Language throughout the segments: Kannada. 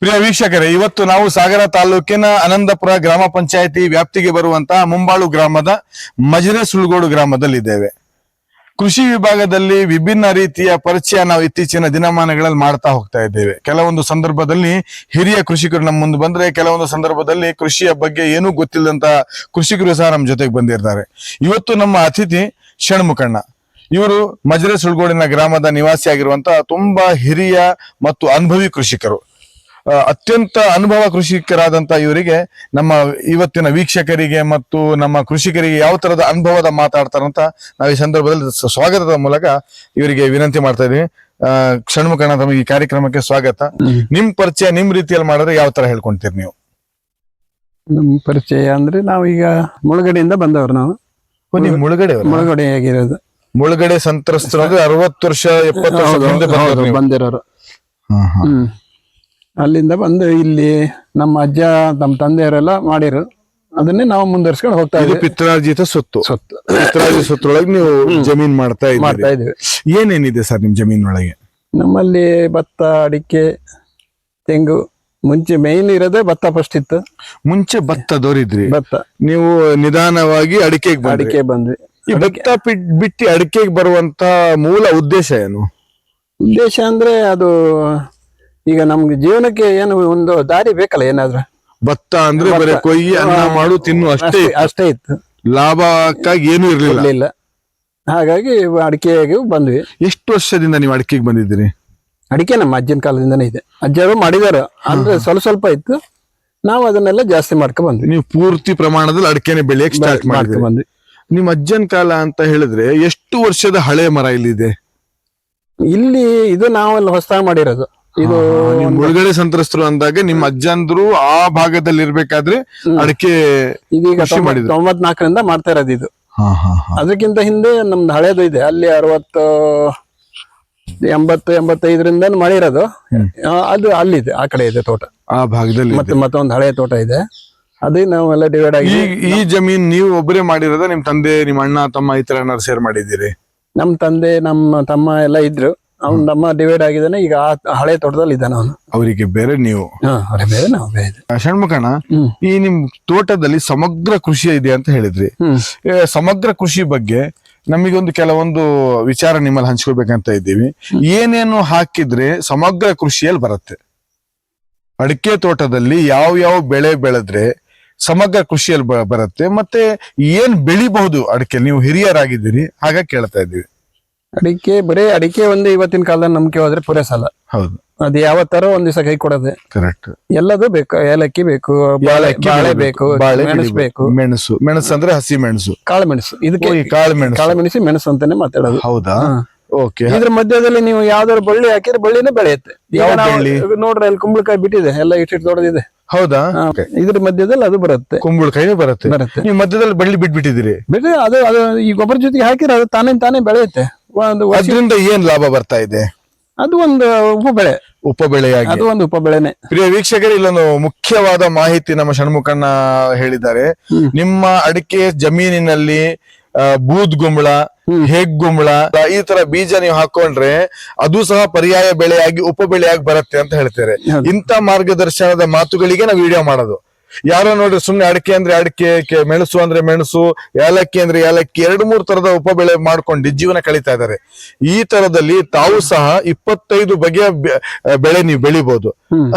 ಪ್ರಿಯ ವೀಕ್ಷಕರೇ, ಇವತ್ತು ನಾವು ಸಾಗರ ತಾಲೂಕಿನ ಅನಂದಪುರ ಗ್ರಾಮ ಪಂಚಾಯತಿ ವ್ಯಾಪ್ತಿಗೆ ಬರುವಂತಹ ಮುಂಬಾಳು ಗ್ರಾಮದ ಮಜರೆ ಸುಳ್ಗೋಡು ಗ್ರಾಮದಲ್ಲಿದ್ದೇವೆ. ಕೃಷಿ ವಿಭಾಗದಲ್ಲಿ ವಿಭಿನ್ನ ರೀತಿಯ ಪರಿಚಯ ನಾವು ಇತ್ತೀಚಿನ ದಿನಮಾನಗಳಲ್ಲಿ ಮಾಡ್ತಾ ಹೋಗ್ತಾ ಇದ್ದೇವೆ. ಕೆಲವೊಂದು ಸಂದರ್ಭದಲ್ಲಿ ಹಿರಿಯ ಕೃಷಿಕರು ನಮ್ಮ ಮುಂದೆ ಬಂದ್ರೆ, ಕೆಲವೊಂದು ಸಂದರ್ಭದಲ್ಲಿ ಕೃಷಿಯ ಬಗ್ಗೆ ಏನೂ ಗೊತ್ತಿಲ್ಲದಂತ ಕೃಷಿಕರು ಸಹ ನಮ್ಮ ಜೊತೆಗೆ ಬಂದಿರ್ತಾರೆ. ಇವತ್ತು ನಮ್ಮ ಅತಿಥಿ ಷಣ್ಮುಖಣ್ಣ. ಇವರು ಮಜರೆ ಸುಳ್ಗೋಡಿನ ಗ್ರಾಮದ ನಿವಾಸಿಯಾಗಿರುವಂತಹ ತುಂಬಾ ಹಿರಿಯ ಮತ್ತು ಅನುಭವಿ ಕೃಷಿಕರು. ಅತ್ಯಂತ ಅನುಭವ ಕೃಷಿಕರಾದಂತ ಇವರಿಗೆ ನಮ್ಮ ಇವತ್ತಿನ ವೀಕ್ಷಕರಿಗೆ ಮತ್ತು ನಮ್ಮ ಕೃಷಿಕರಿಗೆ ಯಾವ ತರದ ಅನುಭವದ ಮಾತಾಡ್ತಾರಂತ ನಾವು ಈ ಸಂದರ್ಭದಲ್ಲಿ ಸ್ವಾಗತದ ಮೂಲಕ ಇವರಿಗೆ ವಿನಂತಿ ಮಾಡ್ತಾ ಇದೀವಿ ಅಹ್ ತಮಗೆ ಈ ಕಾರ್ಯಕ್ರಮಕ್ಕೆ ಸ್ವಾಗತ. ನಿಮ್ ಪರಿಚಯ ನಿಮ್ ರೀತಿಯಲ್ಲಿ ಮಾಡಿದ್ರೆ ಯಾವ ತರ ಹೇಳ್ಕೊಂತೀರಿ ನೀವು? ನಮ್ಮ ಪರಿಚಯ ಅಂದ್ರೆ ನಾವೀಗ ಮುಳುಗಡೆಯಿಂದ ಬಂದವರು ನಾವು. ನೀವು ಮುಳುಗಡೆ ಮುಳುಗಡೆ ಆಗಿರೋದು. ಮುಳುಗಡೆ ಸಂತ್ರಸ್ತರು ಅಂದ್ರೆ ಅರವತ್ತು ವರ್ಷ ಎಪ್ಪತ್ತು ವರ್ಷ ನೀವು. ಬಂದಿರೋರು. ಹ್ಮ್. ಅಲ್ಲಿಂದ ಬಂದು ಇಲ್ಲಿ ನಮ್ಮ ಅಜ್ಜ ನಮ್ಮ ತಂದೆಯವರೆಲ್ಲ ಮಾಡಿರು. ಅದನ್ನೇ ನಾವು ಮುಂದುವರ್ಸ್ಕೊಂಡು ಹೋಗ್ತಾ ಇದು ಇದ್ದೀವಿ ಪಿತ್ರಾರ್ಜಿತ ಸೊತ್ತು ಸೊತ್ತು ಪಿತ್ರಾರ್ಜಿತ ಸೊತ್ತೊಳಗೆ ನೀವು ಜಮೀನ್ ಮಾಡ್ತಾ ಮಾಡ್ತಾ ಇದ್ದೀರಿ ಇದ್ದೀವಿ. ಏನೇನಿದೆ ಸರ್ ನಿಮ್ ಜಮೀನೊಳಗೆ ನಮ್ಮಲ್ಲಿ ಭತ್ತ ಅಡಿಕೆ ತೆಂಗು ಮುಂಚೆ ಮೇಯ್ನ್ ಇರೋದೇ ಭತ್ತ ಫಸ್ಟ್ ಇತ್ತು. ಮುಂಚೆ ಭತ್ತ ದೊರಿದ್ರಿ. ಭತ್ತ. ನೀವು ನಿಧಾನವಾಗಿ ಅಡಿಕೆಗೆ ಬಂದ್ರಿ. ಅಡಿಕೆ ಬಂದ್ವಿ. ಈ ಭತ್ತ ಬಿಟ್- ಬಿಟ್ಟು ಅಡಿಕೆಗೆ ಬರುವಂತ ಮೂಲ ಉದ್ದೇಶ ಏನು? ಉದ್ದೇಶ ಅಂದ್ರೆ ಅದು ಈಗ ನಮ್ಗೆ ಜೀವನಕ್ಕೆ ಏನು ಒಂದು ದಾರಿ ಬೇಕಲ್ಲ ಏನಾದ್ರೂ? ಭತ್ತ ಅಂದ್ರೆ ಬರೀ ಕೊಯ್ಯಿ ಅನ್ನ ಮಾಡು ತಿನ್ನು ಅಷ್ಟೇ ಅಷ್ಟೇ ಇತ್ತು. ಲಾಭಕ್ಕಾಗಿ ಏನು ಇರ್ಲಿಲ್ಲ. ಹಾಗಾಗಿ ಅಡಿಕೆಗೆ ಬಂದ್ವಿ. ಎಷ್ಟು ವರ್ಷದಿಂದ ನೀವು ಅಡಿಕೆಗೆ ಬಂದಿದ್ದೀರಿ? ಅಡಿಕೆ ನಮ್ಮ ಅಜ್ಜನ ಕಾಲದಿಂದನೇ ಇದೆ. ಅಜ್ಜರು ಮಾಡಿದಾರೆ ಅಂದ್ರೆ ಸ್ವಲ್ಪ ಸ್ವಲ್ಪ ಇತ್ತು. ನಾವು ಅದನ್ನೆಲ್ಲ ಜಾಸ್ತಿ ಮಾಡ್ಕೊ ಬಂದ್ವಿ. ನೀವು ಪೂರ್ತಿ ಪ್ರಮಾಣದಲ್ಲಿ ಅಡಿಕೆನೆ ಬೆಳೆಯಕ್ ಸ್ಟಾರ್ಟ್ ಮಾಡ್ಕೊ ಬಂದ್ವಿ. ನಿಮ್ಮ ಅಜ್ಜನ್ ಕಾಲ ಅಂತ ಹೇಳಿದ್ರೆ ಎಷ್ಟು ವರ್ಷದ ಹಳೆ ಮರ ಇಲ್ಲಿದೆ? ಇಲ್ಲಿ ಇದು ನಾವೆಲ್ಲ ಹೊಸದಾಗಿ ಮಾಡಿರೋದು. ಇದು ಮುಳುಗಡೆ ಸಂತ್ರಸ್ತರು ಅಂದಾಗ ನಿಮ್ಮ ಅಜ್ಜಂದ್ರು ಆ ಭಾಗದಲ್ಲಿ ಇರ್ಬೇಕಾದ್ರೆ ಅಡಿಕೆ ಇದೀಗ. ತೊಂಬತ್ನಾಲ್ಕರಿಂದ ಮಾಡ್ತಾ ಇರೋದು ಇದು. ಅದಕ್ಕಿಂತ ಹಿಂದೆ ನಮ್ದು ಹಳೇದು ಇದೆ. ಅಲ್ಲಿ ಅರವತ್ತು ಎಂಬತ್ತು ಎಂಬತ್ತೈದರಿಂದ ಮಾಡಿರೋದು. ಆ, ಅದು ಅಲ್ಲಿದೆ ಆ ಕಡೆ ಇದೆ ತೋಟ. ಆ ಭಾಗದಲ್ಲಿ ಮತ್ತೆ ಮತ್ತೊಂದು ಹಳೆ ತೋಟ ಇದೆ. ಅದೇ ನಾವೆಲ್ಲ ಡಿವೈಡ್ ಆಗಿ ಈ ಜಮೀನ್ ನೀವು ಒಬ್ಬರೇ ಮಾಡಿರೋದ? ನಿಮ್ ತಂದೆ ನಿಮ್ಮ ಅಣ್ಣ ತಮ್ಮ ಈ ತರ ಏನಾದ್ರು ಸೇರ್ ಮಾಡಿದ್ದೀರಿ? ನಮ್ಮ ತಂದೆ ನಮ್ಮ ತಮ್ಮ ಎಲ್ಲ ಇದ್ರು. ಅವ್ನ ನಮ್ಮ ಡಿವೈಡ್ ಆಗಿದ್ದಾನೆ ಈಗ ಆ ಹಳೆ ತೋಟದಲ್ಲಿ ಇದ್ದಾನೆ ಅವನು. ಅವರಿಗೆ ಬೇರೆ ನೀವು. ಹಾ ಅವ್ರೆ ಬೇರೆ ನಾವು ಬೇರೆ ಆ, ಷಣ್ಮುಖಣ್ಣ ಹ್ಮ್. ಈ ನಿಮ್ ತೋಟದಲ್ಲಿ ಸಮಗ್ರ ಕೃಷಿ ಇದೆ ಅಂತ ಹೇಳಿದ್ರಿ. ಹ್ಮ್. ಏ, ಸಮಗ್ರ ಕೃಷಿ ಬಗ್ಗೆ ನಮಗೊಂದು ಕೆಲವೊಂದು ವಿಚಾರ ನಿಮ್ಮಲ್ಲಿ ಹಂಚ್ಕೊಳ್ಬೇಕಂತ ಇದ್ದೀವಿ. ಏನೇನು ಹಾಕಿದ್ರೆ ಸಮಗ್ರ ಕೃಷಿಯಲ್ಲಿ ಬರುತ್ತೆ? ಅಡಿಕೆ ತೋಟದಲ್ಲಿ ಯಾವ ಯಾವ ಬೆಳೆ ಬೆಳೆದ್ರೆ ಸಮಗ್ರ ಕೃಷಿಯಲ್ಲಿ ಬ- ಬರುತ್ತೆ ಮತ್ತೆ ಏನ್ ಬೆಳಿಬಹುದು ಅಡಿಕೆ? ನೀವು ಹಿರಿಯರಾಗಿದ್ದೀರಿ ಹಾಗಾಗಿ ಕೇಳ್ತಾ ಇದ್ದೀವಿ. ಅಡಿಕೆ ಬರೀ ಅಡಿಕೆ ಒಂದು ಇವತ್ತಿನ ಕಾಲದಲ್ಲಿ ನಂಬಿಕೆ ಹೋದ್ರೆ ಪೂರೈಸಲ್ಲ ಹೌದು. ಅದು ಯಾವ ತರ ಒಂದ್ ದಿವಸ ಕೈ ಕೊಡದೆ? ಕರೆಕ್ಟ್ ಎಲ್ಲದು ಬೇಕು ಏಲಕ್ಕಿ ಬೇಕು ಬಾಳೆ ಬಾಳೆ ಬೇಕು ಬಾಳೆ ಮೆಣಸು ಬೇಕು. ಮೆಣಸು. ಮೆಣಸು ಅಂದ್ರೆ ಹಸಿ ಮೆಣಸು. ಕಾಳು ಮೆಣಸು. ಇದಕ್ಕೆ ಕಾಳು ಮೆಣಸು ಕಾಳು ಮೆಣಸಿ. ಮೆಣಸು ಅಂತಾನೆ ಮಾತಾಡೋದು. ಹೌದಾ? ಓಕೆ. ಇದ್ರ ಮಧ್ಯದಲ್ಲಿ ನೀವು ಯಾವ್ದಾದ್ರು ಬಳ್ಳಿ ಹಾಕಿದ್ರೆ ಬಳ್ಳಿನೇ ಬೆಳೆಯುತ್ತೆ. ನೋಡ್ರಿ ಅಲ್ಲಿ ಕುಂಬಳಕಾಯಿ ಬಿಟ್ಟಿದೆ ಎಲ್ಲ ಇಟ್ಟಿಟ್ಟು ದೊಡ್ಡದಿದೆ. ಹೌದಾ. ಇದ್ರ ಮಧ್ಯದಲ್ಲಿ ಅದು ಬರುತ್ತೆ. ಕುಂಬಳಕಾಯಿ ಬರುತ್ತೆ. ನೀವು ಮಧ್ಯದಲ್ಲಿ ಬಳ್ಳಿ ಬಿಟ್ಬಿಟ್ಟಿದ್ದೀರಿ. ಬಿಟ್ಟು ಅದು ಅದು ಈ ಗೊಬ್ಬರ ಜೊತೆಗೆ ಹಾಕಿದ್ರೆ ಅದು ತಾನೇ ತಾನೇ ಬೆಳೆಯುತ್ತೆ. ಒಂದು ವರ್ಷ ಅದರಿಂದ ಏನ್ ಲಾಭ ಬರ್ತಾ ಇದೆ? ಅದು ಒಂದು ಉಪ ಬೆಳೆ ಉಪ ಬೆಳೆಯಾಗಿ ಅದು ಒಂದು ಉಪ ಬೆಳೆನೆ ಪ್ರಿಯ ವೀಕ್ಷಕರು ಇಲ್ಲೊಂದು ಮುಖ್ಯವಾದ ಮಾಹಿತಿ ನಮ್ಮ ಷಣ್ಮುಖಣ್ಣ ಹೇಳಿದ್ದಾರೆ. ನಿಮ್ಮ ಅಡಿಕೆ ಜಮೀನಿನಲ್ಲಿ ಆ, ಬೂದ್ಗುಂಬಳ ಹೆಗ್ ಗುಂಬಳ ಈ ತರ ಬೀಜ ನೀವು ಹಾಕೊಂಡ್ರೆ ಅದು ಸಹ ಪರ್ಯಾಯ ಬೆಳೆಯಾಗಿ ಉಪ ಬೆಳೆಯಾಗಿ ಬರುತ್ತೆ ಅಂತ ಹೇಳ್ತಾರೆ. ಇಂತ ಇಂಥ ಮಾರ್ಗದರ್ಶನದ ಮಾತುಗಳಿಗೆ ನಾವು ವಿಡಿಯೋ ಮಾಡೋದು. ಯಾರೋ ನೋಡ್ರಿ ಸುಮ್ನೆ ಅಡಿಕೆ ಅಂದ್ರೆ ಅಡಿಕೆ ಮೆಣಸು ಅಂದ್ರೆ ಮೆಣಸು ಏಲಕ್ಕಿ ಅಂದ್ರೆ ಏಲಕ್ಕಿ ಎರಡು ಮೂರು ತರದ ಉಪಬೆಳೆ ಮಾಡ್ಕೊಂಡು ಜೀವನ ಕಳೀತಾ ಇದ್ದಾರೆ ಈ ತರದಲ್ಲಿ ತಾವು ಸಹ ಇಪ್ಪತ್ತೈದು ಬಗೆಯ ಬೆಳೆ ನೀವು ಬೆಳಿಬಹುದು.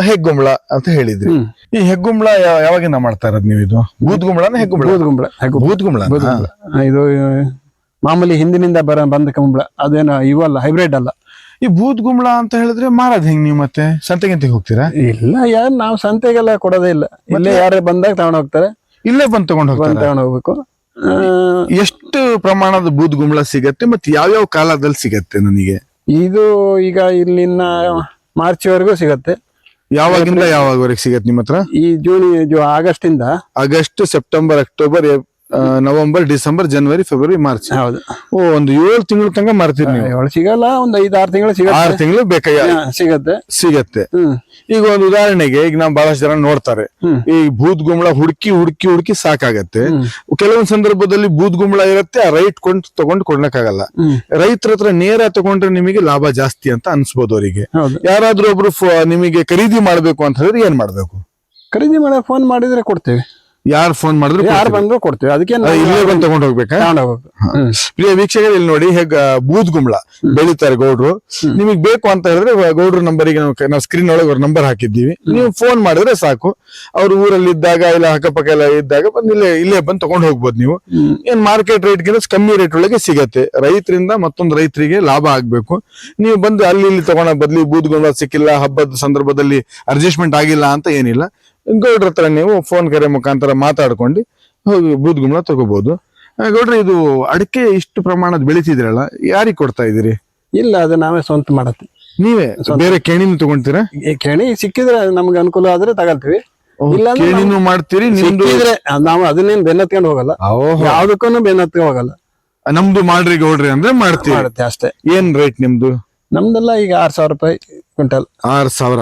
ಹೆಗ್ಗುಂಬಳ ಅಂತ ಹೇಳಿದ್ರಿ. ಈ ಹೆಗ್ಗುಂಬಳ ಯಾವಾಗ ಯಾವಾಗಿಂದ ಮಾಡ್ತಾ ಇರೋದು ನೀವು ಇದು? ಬೂದ್ಗುಂಬಳನ ಹೆಗ್ಗುಂಬಳ ಬೂದುಗುಂಬಳ ಬೂದ್ಗುಂಬಳ ಬೂದುಗುಂಬಳ ಇದು ಮಾಮೂಲಿ ಹಿಂದಿನಿಂದ ಬರ ಬಂದ ಕುಂಬಳ ಅದೇನು ಇವಲ್ಲ ಹೈಬ್ರಿಡ್ ಅಲ್ಲ. ಈ ಬೂದ್ಗುಂಬಳ ಅಂತ ಹೇಳಿದ್ರೆ ಮಾರದ್ ಹೆಂಗ್ ನೀವು ಮತ್ತೆ? ಸಂತೆಗಿಂತೆಗೆ ಹೋಗ್ತೀರಾ? ಇಲ್ಲ ಯಾರು ನಾವು ಸಂತೆಗೆಲ್ಲ ಕೊಡೋದೇ ಇಲ್ಲ. ಇಲ್ಲೇ ಯಾರೇ ಬಂದಾಗ ತಗೊಂಡ್ ಹೋಗ್ತಾರೆ. ಇಲ್ಲೇ ಬಂದ್ ತಗೊಂಡ್ ಹೋಗ್ತಾರೆ? ತಗೊಂಡ್ ಹೋಗ್ಬೇಕು. ಎಷ್ಟು ಪ್ರಮಾಣದ ಬೂದ್ಗುಂಬಳ ಸಿಗತ್ತೆ ಮತ್ತೆ ಯಾವ್ಯಾವ ಕಾಲದಲ್ಲಿ ಸಿಗತ್ತೆ ನನಗೆ? ಇದು ಈಗ ಇಲ್ಲಿನ ಮಾರ್ಚ್ ವರೆಗೂ ಸಿಗತ್ತೆ. ಯಾವಾಗಿಂದ ಯಾವಾಗವರೆಗೆ ಸಿಗತ್ತೆ ನಿಮ್ಮ ಹತ್ರ ಈ ಜೂನ್ ಜೂ ಆಗಸ್ಟ್ ಇಂದ August September October November December ಜನವರಿ ಫೆಬ್ರವರಿ ಮಾರ್ಚ್. ಹೌದು. ಓ ಒಂದು ಏಳು ತಿಂಗಳ ತನಕ ಮಾರ್ತೀರಿ ನೀವು. ಏಳು ಸಿಗಲ್ಲ ಒಂದ್ ಐದ್ ಆರು ತಿಂಗಳು ಆರು ಆರ್ ತಿಂಗಳು ಬೇಕಾಗ ಸಿಗತ್ತೆ. ಸಿಗತ್ತೆ. ಈಗ ಒಂದು ಉದಾಹರಣೆಗೆ ಈಗ ನಾವು ಬಹಳಷ್ಟು ಜನ ನೋಡ್ತಾರೆ. ಈ ಬೂದ್ ಗುಂಬಳ ಹುಡುಕಿ ಹುಡುಕಿ ಹುಡುಕಿ ಸಾಕಾಗತ್ತೆ. ಕೆಲವೊಂದ್ ಸಂದರ್ಭದಲ್ಲಿ ಬೂದ್ ಗುಂಬಳ ಇರುತ್ತೆ ಆ ರೈಟ್ ಕೊಂಡ್ ತಗೊಂಡ್ ಕೊಡ್ಲಕ್ಕಾಗಲ್ಲ ಆಗಲ್ಲ ರೈತರ ಹತ್ರ ನೇರ ತಗೊಂಡ್ರೆ ನಿಮಗೆ ಲಾಭ ಜಾಸ್ತಿ ಅಂತ ಅನ್ಸ್ಬೋದು ಅವರಿಗೆ. ಯಾರಾದ್ರೂ ಒಬ್ರು ನಿಮಗೆ ಖರೀದಿ ಮಾಡ್ಬೇಕು ಅಂತ ಹೇಳಿದ್ರೆ ಏನ್ ಮಾಡ್ಬೇಕು? ಖರೀದಿ ಮಾಡಿ ಫೋನ್ ಮಾಡಿದ್ರೆ ಕೊಡ್ತೇವೆ. ಯಾರು ಫೋನ್ ಮಾಡಿದ್ರು ಯಾರು ಬಂದ್ರು ಕೊಡ್ತೇವೆ. ಅದಕ್ಕೆ ಇಲ್ಲೇ ಬಂದು ತಗೊಂಡ್ ಹೋಗ್ಬೇಕಾ? ಪ್ರಿಯ ವೀಕ್ಷಕರು ಇಲ್ಲಿ ನೋಡಿ ಹೇಗ ಬೂದ್ ಗುಂಬಳ ಬೆಳಿತಾರೆ ಗೌಡ್ರು. ನಿಮಗೆ ಬೇಕು ಅಂತ ಹೇಳಿದ್ರೆ ಗೌಡ್ರ ನಂಬರಿಗೆ ನಾವು ಸ್ಕ್ರೀನ್ ಒಳಗೆ ಅವ್ರ ನಂಬರ್ ಹಾಕಿದ್ದೀವಿ. ನೀವು ಫೋನ್ ಮಾಡಿದ್ರೆ ಸಾಕು. ಅವ್ರ ಊರಲ್ಲಿ ಇದ್ದಾಗ ಇಲ್ಲ ಅಕ್ಕಪಕ್ಕ ಎಲ್ಲ ಇದ್ದಾಗ ಬಂದು ಇಲ್ಲೇ ಇಲ್ಲೇ ಬಂದು ತಗೊಂಡ್ ಹೋಗ್ಬೋದು ನೀವು. ಏನ್ ಮಾರ್ಕೆಟ್ ರೇಟ್ ಗಿಂತ ಕಮ್ಮಿ ರೇಟ್ ಒಳಗೆ ಸಿಗತ್ತೆ. ರೈತರಿಂದ ಮತ್ತೊಂದು ರೈತರಿಗೆ ಲಾಭ ಆಗ್ಬೇಕು. ನೀವು ಬಂದು ಅಲ್ಲಿ ಇಲ್ಲಿ ತಗೊಳ್ಳೋ ಬದ್ಲಿ ಬೂದ್ ಗುಂಬಳ ಸಿಕ್ಕಿಲ್ಲ ಹಬ್ಬದ ಸಂದರ್ಭದಲ್ಲಿ ಅಡ್ಜಸ್ಟ್ಮೆಂಟ್ ಆಗಿಲ್ಲ ಅಂತ ಏನಿಲ್ಲ. ಗೌಡ್ರ ಹತ್ರ ನೀವು ಫೋನ್ ಕರೆ ಮುಖಾಂತರ ಮಾತಾಡ್ಕೊಂಡು ಹೋಗಿ ಬೂದ್ ಗುಂಬಳ ತಗೋಬಹುದು ಗೌಡ್ರ ಇದು ಅಡಿಕೆ ಇಷ್ಟು ಪ್ರಮಾಣದ ಬೆಳಿತಿದ್ರಲ್ಲ ಯಾರಿಗೆ ಕೊಡ್ತಾ ಇದ್ದೀರಿ? ಇಲ್ಲ ಅದು ನಾವೇ ಸ್ವಂತ ಮಾಡತ್ತೆ. ನೀವೇ? ಬೇರೆ ಕೇಣಿನ ತಗೊಂತೀರಾ? ಕೆಣಿ ಸಿಕ್ಕಿದ್ರೆ ನಮ್ಗೆ ಅನುಕೂಲ ಆದ್ರೆ ತಗೊಳ್ತೀವಿ ಇಲ್ಲ ಕೇಣಿನೂ ಮಾಡ್ತೀರಿ ನಿಮ್ದು ಸಿಕ್ಕಿದ್ರೆ ನಾವು ಅದನ್ನೇನು ಬೆನ್ನತ್ಕೊಂಡು ಹೋಗಲ್ಲ. ಓಹೋ. ಯಾವ್ದಕ್ಕೂ ಬೆನ್ನತ್ಕೊಂಡು ಹೋಗಲ್ಲ. ನಮ್ದು ಮಾಡ್ರಿ ಗೌಡ್ರಿ ಅಂದ್ರೆ ಮಾಡ್ತೀವಿ. ಮಾಡುತ್ತೆ ಅಷ್ಟೇ. ಏನ್ ರೇಟ್ ನಿಮ್ದು? ನಮ್ದೆಲ್ಲ ಈಗ ಆರ್ ಸಾವಿರ ರೂಪಾಯಿ. ಕ್ವಿಂಟಲ್? ಆರ್ ಸಾವಿರ.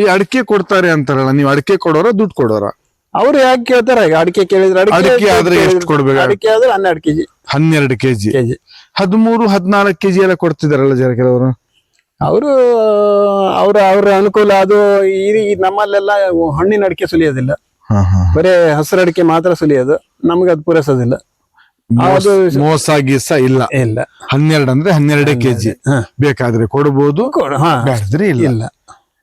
ಈ ಅಡಿಕೆ ಕೊಡ್ತಾರೆ ಅಂತಾರಲ್ಲ ನೀವು ಅಡಿಕೆ ಕೊಡೋರ ದುಡ್ಡು ಕೊಡೋರ? ಅವ್ರು ಯಾಕೆ ಕೇಳ್ತಾರ? ಈಗ ಅಡಿಕೆ ಕೇಳಿದ್ರೆ ಅಡಿಕೆ ಆದ್ರೆ ಎಷ್ಟು ಕೊಡ್ಬೇಕು? ಅಡಿಕೆ ಆದ್ರೆ ಹನ್ನೆರಡು ಕೆಜಿ. ಹನ್ನೆರಡು ಕೆಜಿ. ಕೆಜಿ. ಹದಿಮೂರು ಹದಿನಾಲ್ಕು ಕೆಜಿ ಎಲ್ಲ ಕೊಡ್ತಿದಾರಲ್ಲ ಜನ ಕೆಲವರು? ಅವರು ಅವ್ರ ಅವ್ರ ಅನುಕೂಲ ಅದು ಈ ನಮ್ಮಲ್ಲೆಲ್ಲ ಹಣ್ಣಿನ ಅಡಿಕೆ ಸುಲಿಯೋದಿಲ್ಲ. ಬರೇ ಹಸಿರು ಅಡಿಕೆ ಮಾತ್ರ ಸುಲಿಯೋದು. ನಮ್ಗೆ ಅದು ಪೂರೈಸೋದಿಲ್ಲ. ಮೋಸ ಗೀಸ ಇಲ್ಲ. ಇಲ್ಲ. ಹನ್ನೆರಡು ಅಂದ್ರೆ ಹನ್ನೆರಡೇ ಕೆಜಿ. ಬೇಕಾದ್ರೆ ಕೊಡಬಹುದು ಬೇಡದ್ರೆ ಇಲ್ಲ.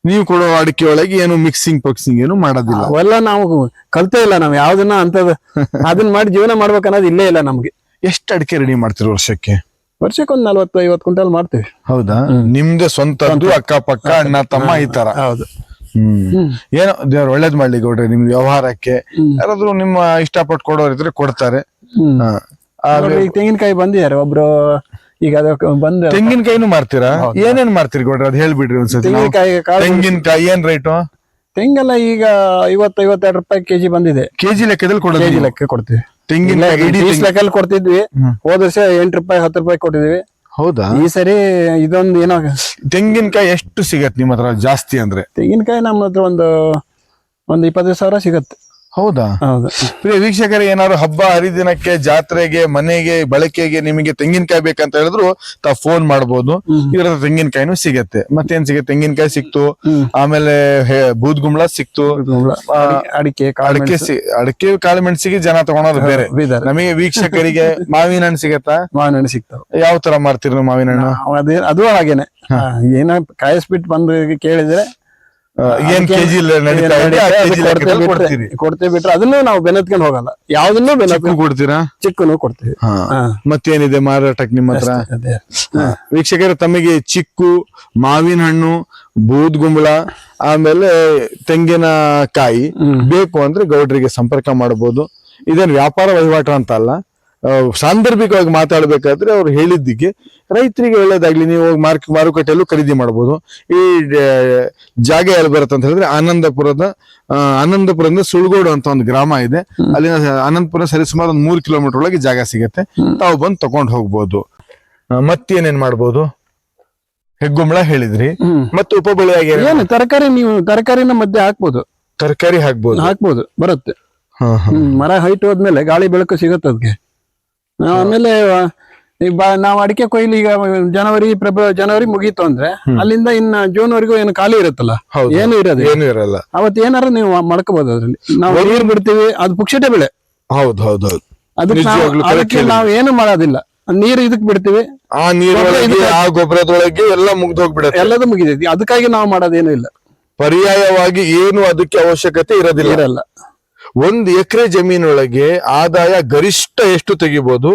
ನೀವು ಕೊಡೋ ಅಡಿಕೆ ಒಳಗೆ ಏನು ಮಿಕ್ಸಿಂಗ್ ಪಕ್ಸಿಂಗ್ ಏನು ಮಾಡೋದಿಲ್ಲ. ಅವೆಲ್ಲ ನಾವು ಕಲ್ತೇ ಇಲ್ಲ ನಾವು. ಯಾವ್ದನ್ನ ಅಂತ ಅದನ್ನ ಮಾಡಿ ಜೀವನ ಮಾಡ್ಬೇಕನ್ನೋದು ಇಲ್ಲೇ ಇಲ್ಲ ನಮ್ಗೆ. ಎಷ್ಟು ಅಡಿಕೆ ರೆಡಿ ಮಾಡ್ತೀರಿ ವರ್ಷಕ್ಕೆ? ವರ್ಷಕ್ಕೊಂದ್ ನಲ್ವತ್ತು ಐವತ್ತು ಕ್ವಿಂಟಲ್ ಮಾಡ್ತೇವೆ. ಹೌದಾ? ನಿಮ್ದೇ ಸ್ವಂತದ್ದು ಅಕ್ಕಪಕ್ಕ ಅಣ್ಣ ತಮ್ಮ ಈ ತರ. ಹೌದು. ಹ್ಮ್. ಏನೋ ದೇವ್ರ ಒಳ್ಳೇದ್ ಮಾಡ್ಲಿ ಕೊಡ್ರಿ ನಿಮ್ ವ್ಯವಹಾರಕ್ಕೆ. ಯಾರಾದ್ರೂ ನಿಮ್ಮ ಇಷ್ಟಪಟ್ಟು ಕೊಡೋರಿದ್ರೆ ಕೊಡ್ತಾರೆ. ಈಗ ತೆಂಗಿನಕಾಯಿ ಬಂದಿದ್ದಾರೆ ಒಬ್ರು ಈಗ ಅದಕ್ಕೆ ಬಂದ ತೆಂಗಿನಕಾಯಿನೂ ಮಾರ್ತೀರಾ? ಏನೇನ್ ಮಾರ್ತೀರಿ ಕೊಡ್ರಿ ಅದ್ ಹೇಳ್ಬಿಡ್ರಿ ಒಂದ್ಸತಿ. ತೆಂಗಿನಕಾಯಿ ತೆಂಗಿನಕಾಯಿ ಏನ್ ರೇಟು ತೆಂಗೆಲ್ಲ ಈಗ ಐವತ್ತು ಐವತ್ತೆರಡು ರೂಪಾಯಿ ಕೆಜಿ ಬಂದಿದೆ. ಕೆಜಿ ಲೆಕ್ಕದಲ್ಲಿ ಕೊಡೋದು ಕೆಜಿ ಲೆಕ್ಕ ಕೊಡ್ತೀವಿ. ಇಡೀ ತೆಂಗಿನ- ಲೆಕ್ಕಲ್ಲಿ ಕೊಡ್ತಿದ್ವಿ. ಹೋದ ವರ್ಷ ಎಂಟು ರೂಪಾಯಿ ಹತ್ತು ರೂಪಾಯಿ ಕೊಟ್ಟಿದ್ವಿ ಹೌದಾ? ಈ ಸರಿ ಇದೊಂದು ಏನೋ ತೆಂಗಿನಕಾಯಿ ಎಷ್ಟು ಸಿಗತ್ತೆ ನಿಮ್ಮ ಹತ್ರ ಜಾಸ್ತಿ ಅಂದ್ರೆ? ತೆಂಗಿನಕಾಯಿ ನಮ್ಮ ಹತ್ರ ಒಂದು ಒಂದು ಇಪ್ಪತ್ತೈದು ಸಾವಿರ ಸಿಗತ್ತೆ. ಹೌದಾ? ಹೌದು. ಪ್ರಿಯ ವೀಕ್ಷಕರಿಗೆ ಏನಾದ್ರು ಹಬ್ಬ ಹರಿದಿನಕ್ಕೆ ಜಾತ್ರೆಗೆ ಮನೆಗೆ ಬಳಕೆಗೆ ನಿಮಗೆ ತೆಂಗಿನಕಾಯಿ ಬೇಕಂತ ಹೇಳಿದ್ರು ತಾವು ಫೋನ್ ಮಾಡಬಹುದು ಇದ್ರ ತೆಂಗಿನಕಾಯಿನೂ ಸಿಗತ್ತೆ. ಮತ್ತೇನ್ ಸಿಗತ್ತೆ? ತೆಂಗಿನಕಾಯಿ ಸಿಕ್ತು. ಆಮೇಲೆ ಬೂದ್ಗುಂಬಳ ಸಿಕ್ತು. ಆ, ಅಡಿಕೆ- ಅಡಿಕೆ ಅಡಿಕೆ ಸಿ- ಅಡಿಕೆ ಕಾಳು ಮೆಣಸಿಗೆ ಜನ ತಗೊಳೋದು ಬೇರೆ. ನಮಗೆ ವೀಕ್ಷಕರಿಗೆ ಮಾವಿನ ಹಣ್ಣು ಸಿಗತ್ತಾ? ಮಾವಿನ ಹಣ್ಣು ಸಿಗ್ತಾವ. ಯಾವ ತರ ಮಾರ್ತೀರಿ ನೀವು ಮಾವಿನ ಹಣ್ಣು ಅದೇ ಅದು ಹಾಗೇನೆ. ಆ, ಏನ ಕಾಯಿಸ್ಬಿಟ್ಟು ಬಂದ್ರೆ ಕೇಳಿದ್ರೆ ಏನ್ ಕೆಜಿ ಕೊಡ್ತೇವೆ ಬಿಟ್ರೆ ಅದನ್ನು ನಾವು ಬೆನ್ನತ್ಕೊಂಡು ಹೋಗಲ್ಲ. ಯಾವ್ದನ್ನು ಬೆನ್ನತ್ಕೊಂಡು ಕೊಡ್ತೀರಾ? ಚಿಕ್ಕನು ಕೊಡ್ತೀವಿ. ಮತ್ತೇನಿದೆ ಮಾರಾಟಕ್ಕೆ ನಿಮ್ಮ ಹತ್ರ? ವೀಕ್ಷಕರು ತಮಗೆ ಚಿಕ್ಕು ಮಾವಿನ ಹಣ್ಣು ಬೂದ್ಗುಂಬಳ ಆಮೇಲೆ ತೆಂಗಿನ ಕಾಯಿ ಬೇಕು ಅಂದ್ರೆ ಗೌಡ್ರಿಗೆ ಸಂಪರ್ಕ ಮಾಡಬಹುದು ಇದೇನು ವ್ಯಾಪಾರ ವಹಿವಾಟು ಅಂತ ಅಲ್ಲ? ಸಾಂದರ್ಭಿಕವಾಗಿ ಮಾತಾಡಬೇಕಾದ್ರೆ ಅವ್ರು ಹೇಳಿದ್ದಕ್ಕೆ ರೈತರಿಗೆ ಒಳ್ಳೇದಾಗ್ಲಿ ನೀವು ಹೋಗಿ ಮಾರ್ಕ್ ಮಾರುಕಟ್ಟೆಯಲ್ಲೂ ಖರೀದಿ ಮಾಡಬಹುದು ಈ ಜಾಗ ಎಲ್ಲಿ ಬರುತ್ತೆ ಅಂತ ಹೇಳಿದ್ರೆ ಆನಂದಪುರದ ಆನಂದಪುರದಿಂದ ಸುಳ್ಗೋಡು ಅಂತ ಒಂದು ಗ್ರಾಮ ಇದೆ. ಅಲ್ಲಿ ಆನಂದಪುರ ಸರಿಸುಮಾರು ಒಂದು ಮೂರು ಕಿಲೋಮೀಟರ್ ಒಳಗೆ ಜಾಗ ಸಿಗತ್ತೆ. ತಾವು ಬಂದು ತಗೊಂಡು ಹೋಗ್ಬೋದು. ಮತ್ತೇನೇನ್ ಮಾಡ್ಬೋದು? ಹೆಗ್ಗುಂಬಳ ಹೇಳಿದ್ರಿ. ಮತ್ತೆ ಉಪಬೆಳೆಯಾಗಿ ಏನ್- ತರಕಾರಿ ನೀವು ತರಕಾರಿನ ಮಧ್ಯೆ ಹಾಕ್ಬೋದು. ತರಕಾರಿ ಹಾಕ್ಬೋದು. ಹಾಕ್ಬೋದು ಬರುತ್ತೆ. ಮರ ಹೈಟ್ ಹೋದ್ಮೇಲೆ ಗಾಳಿ ಬೆಳಕು ಸಿಗುತ್ತೆ ಅದಕ್ಕೆ ಆಮೇಲೆ ಆ, ಈ ಬಾ- ನಾವು ಅಡಿಕೆ ಕೊಯ್ಲು ಈಗ ಜನವರಿ ಫೆಬ್ರವರಿ ಜನವರಿ ಮುಗೀತು ಅಂದ್ರೆ ಅಲ್ಲಿಂದ ಇನ್ನ ಜೂನ್ ವರೆಗೂ ಏನು ಖಾಲಿ ಇರುತ್ತಲ್ಲ? ಹೌದು. ಏನು ಇರೋದು ಏನು ಇರಲ್ಲ. ಅವತ್ತು ಏನಾರು ನೀವು ಮಾಡ್ಕೋಬಹುದು ಅದ್ರಲ್ಲಿ. ನಾವು ನೀರು ಬಿಡ್ತೀವಿ ಅದು ಪುಕ್ಷಟೆ ಬೆಳೆ. ಹೌದು ಹೌದು ಹೌದು. ಅದಕ್ಕೆ ನಾವು- ನಿಜವಾಗ್ಲೂ correct ಅದಕ್ಕೆ ಹೇಳಿದ್ರಿ. ನಾವು ಏನು ಮಾಡೋದಿಲ್ಲ. ನೀರು ಇದಕ್ ಬಿಡ್ತೀವಿ. ಆ ನೀರೊಳಗೆ ಆ ಗೊಬ್ಬರದೊಳಗೆ ಎಲ್ಲ ಮುಗ್ದು ಹೋಗ್ಬಿಡತ್ತೆ. ಎಲ್ಲದೂ ಮುಗಿದೈತಿ ಅದಕ್ಕಾಗಿ ನಾವು ಮಾಡೋದೇನು ಇಲ್ಲ. ಪರ್ಯಾಯವಾಗಿ ಏನು ಅದಕ್ಕೆ ಅವಶ್ಯಕತೆ ಇರೋದಿಲ್ಲ. ಇರಲ್ಲ. ಒಂದ್ ಎಕರೆ ಜಮೀನೊಳಗೆ ಆದಾಯ ಗರಿಷ್ಠ ಎಷ್ಟು ತೆಗಿಬಹುದು